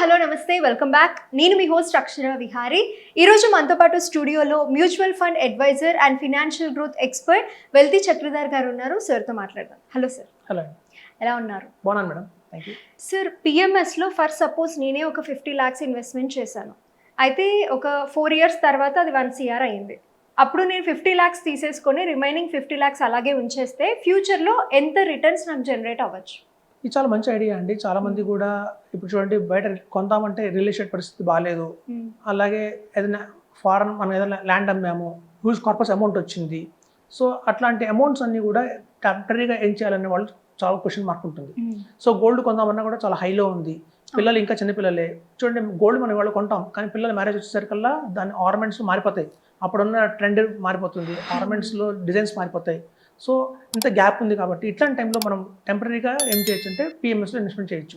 Hello నమస్తే. Welcome back. నేను మీ హోస్ట్ అక్షర విహారీ. ఈరోజు మనతో పాటు స్టూడియోలో mutual fund advisor and financial growth expert wealthy Chakradhar garu ఉన్నారు. సార్తో మాట్లాడదాం. Hello sir. హలో. ఎలా ఉన్నారు? బాగున్నాను మేడం. సార్ పిఎంఎస్లో ఫర్ సపోజ్ నేనే ఒక ఫిఫ్టీ ల్యాక్స్ ఇన్వెస్ట్మెంట్ చేశాను. అయితే ఒక ఫోర్ ఇయర్స్ తర్వాత అది వన్ సిఆర్ అయ్యింది అప్పుడు నేను ఫిఫ్టీ ల్యాక్స్ తీసేసుకొని రిమైనింగ్ ఫిఫ్టీ ల్యాక్స్ అలాగే ఉంచేస్తే ఫ్యూచర్లో ఎంత రిటర్న్స్ నాకు జనరేట్ అవ్వచ్చు? ఇది చాలా మంచి ఐడియా అండి. చాలా మంది కూడా ఇప్పుడు చూడండి బయట కొందామంటే రియల్ ఎస్టేట్ పరిస్థితి బాగాలేదు అలాగే ఏదైనా ఫారెన్ మనం ఏదైనా ల్యాండ్ అమ్మాము హ్యూజ్ కార్పస్ అమౌంట్ వచ్చింది. సో అట్లాంటి అమౌంట్స్ అన్నీ కూడా టెంపరీగా ఏం చేయాలనే వాళ్ళు చాలా క్వశ్చన్ మార్క్ ఉంటుంది. సో గోల్డ్ కొందామన్నా కూడా చాలా హైలో ఉంది. పిల్లలు ఇంకా చిన్నపిల్లలే చూడండి గోల్డ్ మనం ఇవాళ కొంటాం కానీ పిల్లల మ్యారేజ్ వచ్చేసరికల్లా దాని ఆర్నమెంట్స్ మారిపోతాయి. అప్పుడున్న ట్రెండ్ మారిపోతుంది. ఆర్నమెంట్స్లో డిజైన్స్ మారిపోతాయి. సో ఇంత గ్యాప్ ఉంది కాబట్టి ఇట్లాంటి టైంలో మనం టెంపరీగా ఏం చేయొచ్చు అంటే పిఎంఎస్లో ఇన్వెస్ట్మెంట్ చేయొచ్చు.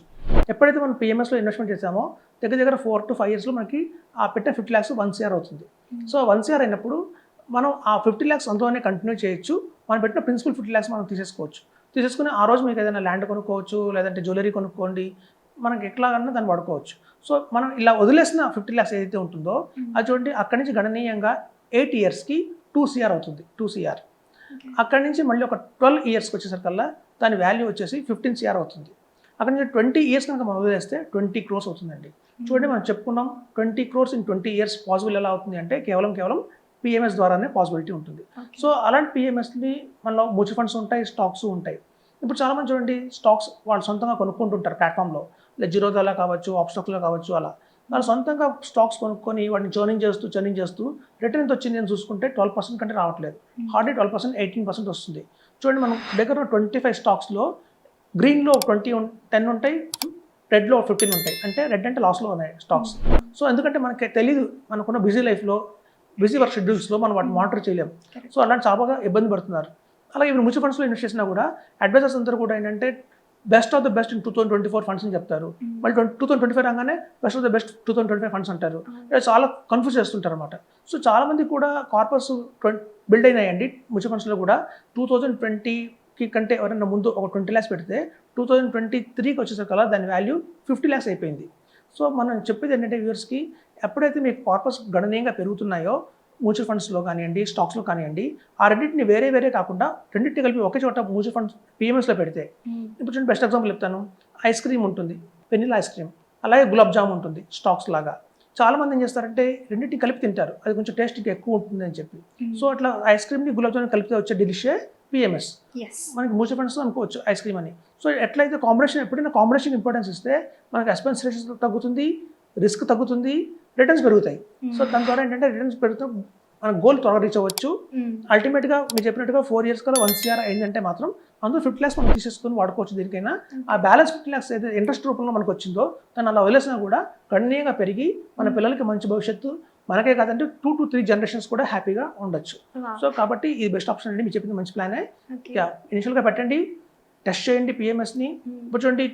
ఎప్పుడైతే మనం పిఎంఎస్లో ఇన్వెస్ట్మెంట్ చేసామో దగ్గర దగ్గర ఫోర్ టు ఫైవ్ ఇయర్స్లో మనకి ఆ పెట్టే ఫిఫ్టీ ల్యాక్స్ వన్ సిఆర్ అవుతుంది. సో వన్ సిఆర్ అయినప్పుడు మనం ఆ ఫిఫ్టీ ల్యాక్స్ అంతలోనే కంటిన్యూ చేయొచ్చు. మనం పెట్టిన ప్రిన్సిపల్ ఫిఫ్టీ ల్యాక్స్ మనం తీసేసుకోవచ్చు. తీసేసుకుని ఆ రోజు మీకు ఏదైనా ల్యాండ్ కొనుక్కోవచ్చు లేదంటే జ్యువెలరీ కొనుక్కోండి. మనకి ఎట్లాగన్నా దాన్ని వాడుకోవచ్చు. సో మనం ఇలా వదిలేసిన ఫిఫ్టీ ల్యాక్స్ ఏదైతే ఉంటుందో అది చూడండి అక్కడి నుంచి గణనీయంగా ఎయిట్ ఇయర్స్కి టూ సిఆర్ అవుతుంది. టూ సిఆర్ అక్కడి నుంచి మళ్ళీ ఒక ట్వెల్వ్ ఇయర్స్కి వచ్చేసరికల్లా దాని వాల్యూ వచ్చేసి ఫిఫ్టీన్ సిఆర్ అవుతుంది. అక్కడి నుంచి ట్వంటీ ఇయర్స్ కనుక మనం వదిలేస్తే ట్వంటీ క్రోర్స్ అవుతుందండి. చూడండి మనం చెప్పుకున్నాం twenty crores in twenty years possible ఎలా అవుతుంది అంటే కేవలం కేవలం పిఎంఎస్ ద్వారానే పాసిబిలిటీ ఉంటుంది. సో అలాంటి పిఎంఎస్ని మనలో మ్యూచువల్ ఫండ్స్ ఉంటాయి స్టాక్స్ ఉంటాయి. ఇప్పుడు చాలామంది చూడండి స్టాక్స్ వాళ్ళు సొంతంగా కొనుక్కుంటుంటారు ప్లాట్ఫామ్లో. లేదా జీరోదాలో కావచ్చు ఆప్స్టాక్లో కావచ్చు అలా. వాళ్ళు సొంతంగా స్టాక్స్ కొనుక్కొని వాటిని చర్నింగ్ చేస్తూ చర్నింగ్ చేస్తూ రిటర్న్ ఎంత వచ్చింది అని చూసుకుంటే ట్వెల్వ్ పర్సెంట్ కంటే రావట్లేదు. Hardly twelve percent eighteen percent వస్తుంది. చూడండి మనం దగ్గర ట్వంటీ ఫైవ్ స్టాక్స్లో గ్రీన్లో ట్వంటీ టెన్ ఉంటాయి రెడ్లో ఫిఫ్టీన్ ఉంటాయి. అంటే రెడ్ అంటే లాస్లో ఉన్నాయి స్టాక్స్. సో ఎందుకంటే మనకి తెలియదు మనకున్న బిజీ లైఫ్లో బిజీ వర్క్ షెడ్యూల్స్లో మనం వాటిని మానిటర్ చేయలేం. సో అలాంటి చాలా ఇబ్బంది పడుతున్నారు. అలాగే ఇప్పుడు మ్యూచువల్ ఫండ్స్లో ఇన్వెస్ట్ చేసినా కూడా అడ్వైజర్స్ అందరూ కూడా ఏంటంటే best of the best in two thousand twenty four funds అని చెప్తారు. మళ్ళీ twenty two thousand twenty five రాగానే best of the best two thousand twenty five funds అంటారు చాలా కన్ఫ్యూజ్ చేస్తుంటారు అనమాట సో చాలా మంది కూడా కార్పస్ బిల్డ్ అయినాయండి. మ్యూచువల్ ఫండ్స్లో కూడా టూ థౌజండ్ ట్వంటీకి కంటే ఎవరైనా ముందు ఒక ట్వంటీ ల్యాక్స్ పెడితే టూ థౌజండ్ ట్వంటీ త్రీకి వచ్చేసరికల్లా దాని వాల్యూ ఫిఫ్టీ ల్యాక్స్ అయిపోయింది. సో మనం చెప్పేది ఏంటంటే వ్యూవర్స్కి ఎప్పుడైతే మీకు కార్పస్ గణనీయంగా పెరుగుతున్నాయో మ్యూచువల్ ఫండ్స్లో కానివ్వండి స్టాక్స్లో కానివ్వండి ఆ రెండింటిని వేరే వేరే కాకుండా రెండింటిని కలిపి ఒకే చోట మ్యూచువల్ ఫండ్స్ పిఎంఎస్లో పెడితే. ఇప్పుడు చూడండి బెస్ట్ ఎగ్జాంపుల్ చెప్తాను. ఐస్ క్రీమ్ ఉంటుంది వెనిలా ఐస్ క్రీమ్ అలాగే గులాబ్ జామ్ ఉంటుంది స్టాక్స్ లాగా. చాలా మంది ఏం చేస్తారంటే రెండింటిని కలిపి తింటారు. అది కొంచెం టేస్ట్ ఎక్కువ ఉంటుంది అని చెప్పి సో అట్లా ఐస్ క్రీమ్ని గులాబ్ జామ్ కలిపితే వచ్చే డిలిషే పిఎంఎస్. ఎస్ మనకి మ్యూచువల్ ఫండ్స్ అనుకోవచ్చు ఐస్ క్రీమ్ అని. సో ఎట్లయితే కాంబినేషన్ ఎప్పుడైనా కాంబినేషన్ ఇంపార్టెన్స్ ఇస్తే మనకి ఎక్స్పెన్స్ రేషన్స్ తగ్గుతుంది రిస్క్ తగ్గుతుంది రిటర్న్స్ పెరుగుతాయి. సో దాని ద్వారా ఏంటంటే రిటర్న్స్ పెరుగుతూ మన గోల్ త్వరగా రీచ్ అవ్వచ్చు. అల్టిమేట్గా మీరు చెప్పినట్టుగా ఫోర్ ఇయర్స్ కల్లా వన్ సిఆర్ అయిందంటే మాత్రం అందులో ఫిఫ్టీ ల్యాక్స్ మనం తీసేసుకొని వాడుకోవచ్చు దీనికైనా. ఆ బ్యాలెన్స్ ఫిఫ్టీ ల్యాక్స్ ఏదైతే ఇంట్రెస్ట్ రూపంలో మనకు వచ్చిందో దాన్ని అలా వదిలేసినా కూడా గణనీయంగా పెరిగి మన పిల్లలకి మంచి భవిష్యత్తు మనకే కాదంటే టూ టు త్రీ జనరేషన్స్ కూడా హ్యాపీగా ఉండొచ్చు. సో కాబట్టి ఇది బెస్ట్ ఆప్షన్ అండి. మీరు చెప్పింది మంచి ప్లానే. ఇనిషియల్గా పెట్టండి. టెస్ట్ చేయండి పిఎంఎస్ని. ఇప్పుడు చూడండి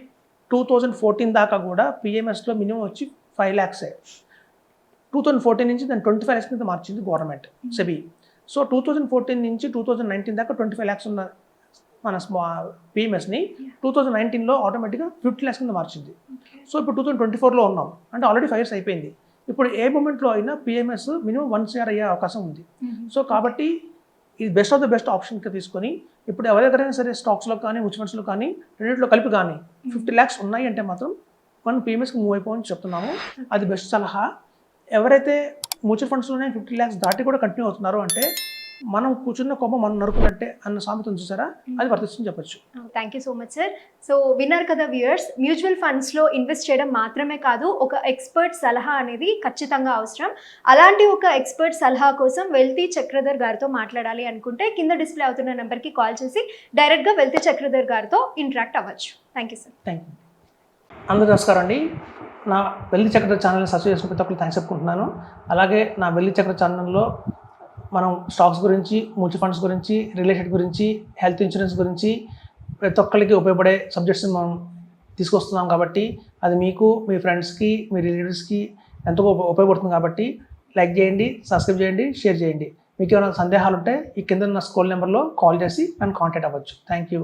టూ థౌజండ్ ఫోర్టీన్ దాకా కూడా పిఎంఎస్లో మినిమం వచ్చి ఫైవ్ ల్యాక్సే టూ థౌజండ్ ఫోర్టీన్ నుంచి దాన్ని ట్వంటీ ఫైవ్ ల్యాక్స్ మీద మార్చింది government SEBI. So two thousand fourteen నుంచి టూ థౌజండ్ నైన్టీన్ దాకా ట్వంటీ ఫైవ్ ల్యాక్స్ ఉన్న మన స్మా పిఎంఎస్ని టూ థౌజండ్ నైన్టీన్లో ఆటోమేటిక్గా ఫిఫ్టీ ల్యాక్స్ కింద మార్చింది. సో ఇప్పుడు టూ థౌసండ్ ట్వంటీ ఫోర్లో ఉన్నాం. అంటే ఆల్రెడీ ఫైవ్ ఇయర్స్ అయిపోయింది. ఇప్పుడు ఏ మూమెంట్లో అయినా పిఎంఎస్ మినిమం వన్ సిఆర్ అయ్యే అవకాశం ఉంది. సో కాబట్టి ఇది బెస్ట్ ఆఫ్ ద బెస్ట్ ఆప్షన్గా తీసుకొని ఇప్పుడు ఎవరి దగ్గరైనా సరే స్టాక్స్లో కానీ మ్యూచువల్ ఫండ్స్లో కానీ రెండింటిలో కలిపి కానీ ఫిఫ్టీ ల్యాక్స్ ఉన్నాయి అంటే మాత్రం మనం పిఎంఎస్కి మూవ్ అయిపోవని చెప్తున్నాము. అది బెస్ట్ సలహా. ఎవరైతే మ్యూచువల్ ఫండ్స్లోనే ఫిఫ్టీ ల్యాక్స్ దాటి కూడా కంటిన్యూ అవుతున్నారో అంటే మనం కూర్చున్న కొమ్మ మనం నరుకున్నట్టే అన్న సామెతను చూసారా? అది వర్తిస్తుంది చెప్పొచ్చు. Thank you so much sir so విన్నారు కదా వ్యూయర్స్ మ్యూచువల్ ఫండ్స్లో ఇన్వెస్ట్ చేయడం మాత్రమే కాదు ఒక ఎక్స్పర్ట్ సలహా అనేది ఖచ్చితంగా అవసరం. అలాంటి ఒక ఎక్స్పర్ట్ సలహా కోసం వెల్తీ చక్రధర్ గారితో మాట్లాడాలి అనుకుంటే కింద డిస్ప్లే అవుతున్న నెంబర్కి కాల్ చేసి డైరెక్ట్గా వెల్తీ చక్రధర్ గారితో ఇంటరాక్ట్ అవ్వచ్చు. Thank you sir thank you అందరూ నమస్కారం అండి. నా వెళ్ళి చక్ర ఛానల్ని సబ్స్క్రైబ్ చేసిన ప్రతి ఒక్కరు థ్యాంక్స్ చెప్పుకుంటున్నాను. అలాగే నా వెళ్ళి చక్ర ఛానల్లో మనం స్టాక్స్ గురించి మ్యూచువల్ ఫండ్స్ గురించి రియల్ ఎస్టేట్ గురించి హెల్త్ ఇన్సూరెన్స్ గురించి ప్రతి ఒక్కరికి ఉపయోగపడే సబ్జెక్ట్స్ని మనం తీసుకొస్తున్నాం కాబట్టి అది మీకు మీ ఫ్రెండ్స్కి మీ రిలేటివ్స్కి ఎంతో ఉప- ఉపయోగపడుతుంది కాబట్టి లైక్ చేయండి సబ్స్క్రైబ్ చేయండి షేర్ చేయండి. మీకు ఏమైనా సందేహాలు ఉంటే ఈ కింద ఉన్న స్కూల్ నెంబర్లో కాల్ చేసి నన్ను కాంటాక్ట్ అవ్వచ్చు. Thank you